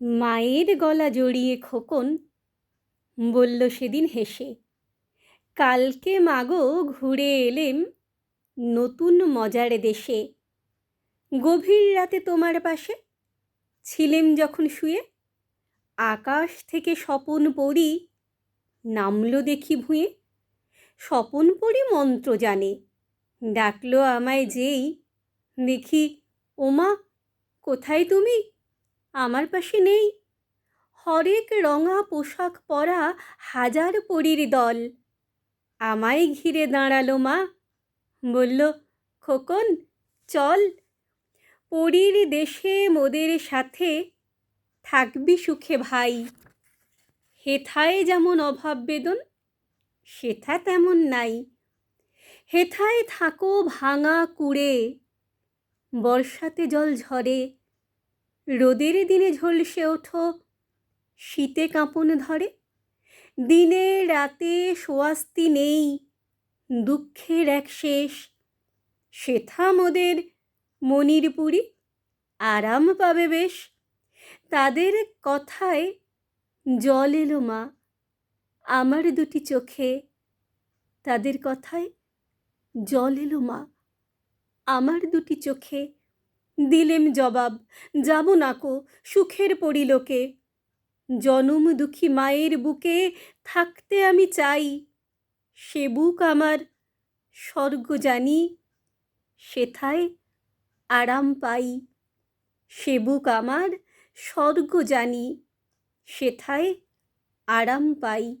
মায়ের গলা জড়িয়ে খোকন বলল সেদিন হেসে, কালকে মাগো ঘুরে এলেম নতুন মজার দেশে। গভীর রাতে তোমার পাশে ছিলেম যখন শুয়ে, আকাশ থেকে স্বপন পড়ি নামলো দেখি ভুঁয়ে। স্বপন পড়ি মন্ত্র জানে, ডাকলো আমায় যেই, দেখি, ওমা, কোথায় তুমি? আমার পাশে নেই। হরেক রঙা পোশাক পরা হাজার পরীর দল। আমায় ঘিরে দাঁড়াল মা। বলল, খোকন, চল। পরীর দেশে মোদের সাথে থাকবি সুখে ভাই। হেথায় যেমন অভাব বেদন, সেথা তেমন নাই। হেথায় থাকো ভাঙা কুড়ে, বর্ষাতে জল ঝরে রোদের দিনে ঝলসে ওঠো, শীতে কাঁপন ধরে। দিনে রাতে সোয়াস্তি নেই, দুঃখের এক শেষ। সেথা মোদের মনির পুরী, আরাম পাবে বেশ। তাদের কথায় জল এলো মা, আমার দুটি চোখে। তাদের কথায় জল এলো মা, আমার দুটি চোখে। দিলেম জবাব, যাব নাকো, সুখের পরিলোকে জনম দুঃখী মায়ের বুকে থাকতে আমি চাই। সে বুক আমার স্বর্গ জানি, সেথায় আরাম পাই। সে বুক আমার স্বর্গ জানি, সেথায় আরাম পাই।